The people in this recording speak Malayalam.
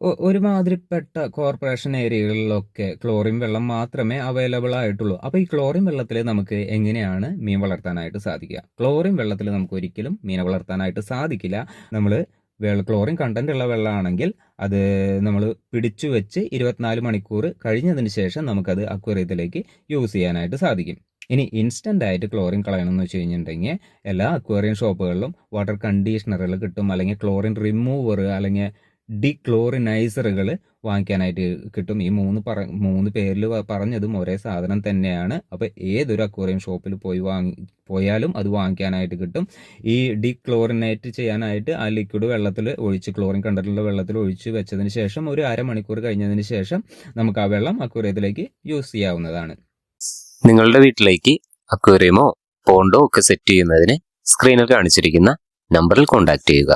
ഒരുമാതിരിപ്പെട്ട കോർപ്പറേഷൻ ഏരിയകളിലൊക്കെ ക്ലോറിൻ വെള്ളം മാത്രമേ അവൈലബിൾ ആയിട്ടുള്ളൂ. അപ്പോൾ ഈ ക്ലോറിൻ വെള്ളത്തിൽ നമുക്ക് എങ്ങനെയാണ് മീൻ വളർത്താനായിട്ട് സാധിക്കുക? ക്ലോറിൻ വെള്ളത്തിൽ നമുക്ക് ഒരിക്കലും മീനെ വളർത്താനായിട്ട് സാധിക്കില്ല. നമ്മൾ ക്ലോറിൻ കണ്ടന്റ് ഉള്ള വെള്ളമാണെങ്കിൽ അത് നമ്മൾ പിടിച്ചു വെച്ച് ഇരുപത്തിനാല് മണിക്കൂർ കഴിഞ്ഞതിന് ശേഷം നമുക്കത് അക്വേറിയത്തിലേക്ക് യൂസ് ചെയ്യാനായിട്ട് സാധിക്കും. ഇനി ഇൻസ്റ്റന്റ് ആയിട്ട് ക്ലോറിൻ കളയണം എന്ന് വെച്ച് കഴിഞ്ഞിട്ടുണ്ടെങ്കിൽ എല്ലാ അക്വേറിയം ഷോപ്പുകളിലും വാട്ടർ കണ്ടീഷണറുകൾ കിട്ടും. അല്ലെങ്കിൽ ക്ലോറിൻ റിമൂവർ അല്ലെങ്കിൽ ഡിക്ലോറിനൈസറുകൾ വാങ്ങിക്കാനായിട്ട് കിട്ടും. ഈ മൂന്ന് പറ മൂന്ന് പേരിൽ പറഞ്ഞതും ഒരേ സാധനം തന്നെയാണ്. അപ്പോൾ ഏതൊരു അക്വേറിയം ഷോപ്പിൽ പോയി വാങ്ങി പോയാലും അത് വാങ്ങിക്കാനായിട്ട് കിട്ടും. ഈ ഡിക്ലോറിനേറ്റ് ചെയ്യാനായിട്ട് ആ ലിക്വിഡ് വെള്ളത്തിൽ ഒഴിച്ച് ക്ലോറിൻ കണ്ടറിലുള്ള വെള്ളത്തിൽ ഒഴിച്ച് വെച്ചതിന് ശേഷം ഒരു അരമണിക്കൂർ കഴിഞ്ഞതിന് ശേഷം നമുക്ക് ആ വെള്ളം അക്വേറിയത്തിലേക്ക് യൂസ് ചെയ്യാവുന്നതാണ്. നിങ്ങളുടെ വീട്ടിലേക്ക് അക്വേറിയമോ പോണ്ടോ ഒക്കെ സെറ്റ് ചെയ്യുന്നതിന് സ്ക്രീനിൽ കാണിച്ചിരിക്കുന്ന നമ്പറിൽ കോൺടാക്ട് ചെയ്യുക.